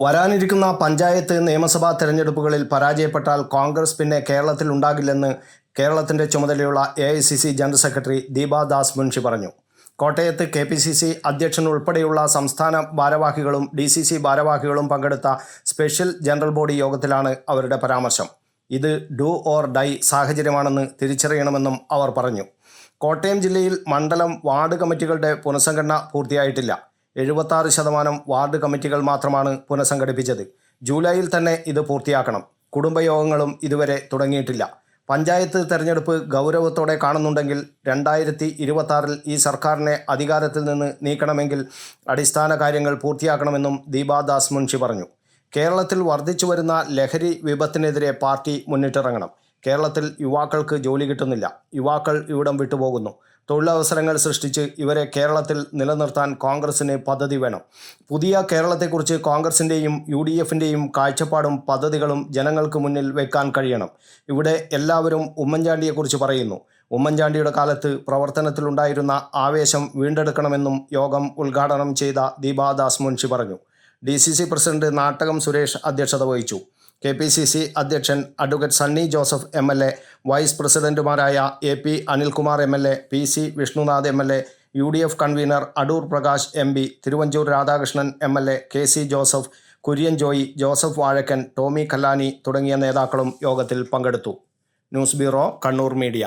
വരാനിരിക്കുന്ന പഞ്ചായത്ത് നിയമസഭാ തെരഞ്ഞെടുപ്പുകളിൽ പരാജയപ്പെട്ടാൽ കോൺഗ്രസ് പിന്നെ കേരളത്തിൽ ഉണ്ടാകില്ലെന്ന് കേരളത്തിന്റെ ചുമതലയുള്ള A general secretary Deepa Das Munshi പറഞ്ഞു. കോട്ടയത്ത് കെ പി സി സി അധ്യക്ഷൻ ഉൾപ്പെടെയുള്ള സംസ്ഥാന ഭാരവാഹികളും ഡി സി സി ഭാരവാഹികളും പങ്കെടുത്ത സ്പെഷ്യൽ ജനറൽ ബോഡി യോഗത്തിലാണ് അവരുടെ പരാമർശം. ഇത് ഡു ഓർ ഡൈ സാഹചര്യമാണെന്ന് തിരിച്ചറിയണമെന്നും അവർ പറഞ്ഞു. കോട്ടയം ജില്ലയിൽ മണ്ഡലം വാർഡ് കമ്മിറ്റികളുടെ പുനഃസംഘടന പൂർത്തിയായിട്ടില്ല. എഴുപത്താറ് ശതമാനം വാർഡ് കമ്മിറ്റികൾ മാത്രമാണ് പുനഃസംഘടിപ്പിച്ചത്. ജൂലൈയിൽ തന്നെ ഇത് പൂർത്തിയാക്കണം. കുടുംബയോഗങ്ങളും ഇതുവരെ തുടങ്ങിയിട്ടില്ല. പഞ്ചായത്ത് തെരഞ്ഞെടുപ്പ് ഗൗരവത്തോടെ കാണുന്നുണ്ടെങ്കിൽ രണ്ടായിരത്തി ഇരുപത്താറിൽ ഈ സർക്കാരിനെ അധികാരത്തിൽ നിന്ന് നീക്കണമെങ്കിൽ അടിസ്ഥാന കാര്യങ്ങൾ പൂർത്തിയാക്കണമെന്നും ദീപാദാസ് മുൻഷി പറഞ്ഞു. കേരളത്തിൽ വർദ്ധിച്ചു വരുന്ന ലഹരി വിപത്തിനെതിരെ പാർട്ടി മുന്നിട്ടിറങ്ങണം. കേരളത്തിൽ യുവാക്കൾക്ക് ജോലി കിട്ടുന്നില്ല. യുവാക്കൾ ഇവിടം വിട്ടുപോകുന്നു. തൊഴിലവസരങ്ങൾ സൃഷ്ടിച്ച് ഇവരെ കേരളത്തിൽ നിലനിർത്താൻ കോൺഗ്രസിന് പദ്ധതി വേണം. പുതിയ കേരളത്തെക്കുറിച്ച് കോൺഗ്രസിന്റെയും യു ഡി എഫിന്റെയും കാഴ്ചപ്പാടും പദ്ധതികളും ജനങ്ങൾക്ക് മുന്നിൽ വെക്കാൻ കഴിയണം. ഇവിടെ എല്ലാവരും ഉമ്മൻചാണ്ടിയെക്കുറിച്ച് പറയുന്നു. ഉമ്മൻചാണ്ടിയുടെ കാലത്ത് പ്രവർത്തനത്തിലുണ്ടായിരുന്ന ആവേശം വീണ്ടെടുക്കണമെന്നും യോഗം ഉദ്ഘാടനം ചെയ്ത ദീപാദാസ് മുൻഷി പറഞ്ഞു. D C C president Nattakam Suresh അധ്യക്ഷത വഹിച്ചു. കെ പി സി സി അധ്യക്ഷൻ advocate Sunny Joseph M L A vice പ്രസിഡന്റുമാരായ A P Anilkumar M L A P C Vishnunath M L A U D F convener Adoor Prakash M P Thiruvanchoor Radhakrishnan M L A K C Joseph Kurian Joy Joseph Vazhakkan Tomy Kallani തുടങ്ങിയ നേതാക്കളും യോഗത്തിൽ പങ്കെടുത്തു. News bureau Kannur media.